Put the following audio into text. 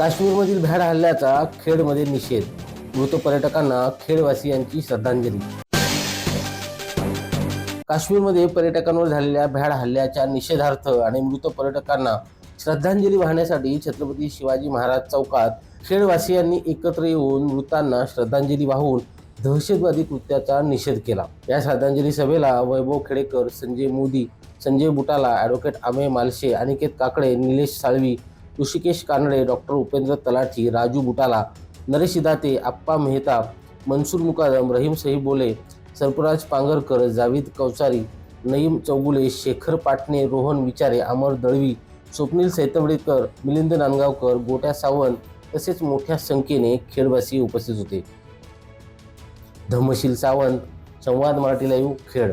काश्मीरमधील भ्याड हल्ल्याचा खेडमध्ये निषेध मृत पर्यटकांना खेडवासियांची श्रद्धांजली. काश्मीरमध्ये पर्यटकांवर झालेल्या भ्याड हल्ल्याच्या निषेधार्थ आणि मृत पर्यटकांना श्रद्धांजली वाहण्यासाठी छत्रपती शिवाजी महाराज चौकात खेडवासियांनी एकत्र येऊन मृतांना श्रद्धांजली वाहून दहशतवादी कृत्याचा निषेध केला. या श्रद्धांजली सभेला वैभव खेडेकर संजय मोदी संजय बुटाला ॲडव्होकेट आमे मालशे अनिकेत काकडे निलेश साळवी ऋषिकेश कानडे डॉक्टर उपेंद्र तलाठी राजू बुटाला नरेश दाते आप्पा मेहता मनसूर मुकादम रहीम सहीबोले सरपराज पांगरकर जावीद कवचारी नईम चौगुले शेखर पाटणे रोहन विचारे अमर दळवी स्वप्नील सैतवडेकर मिलिंद नांदगावकर गोट्या सावंत तसेच मोठ्या संख्येने खेळवासी उपस्थित होते. धम्मशील सावंत संवाद मराठी लाईव्ह खेळ.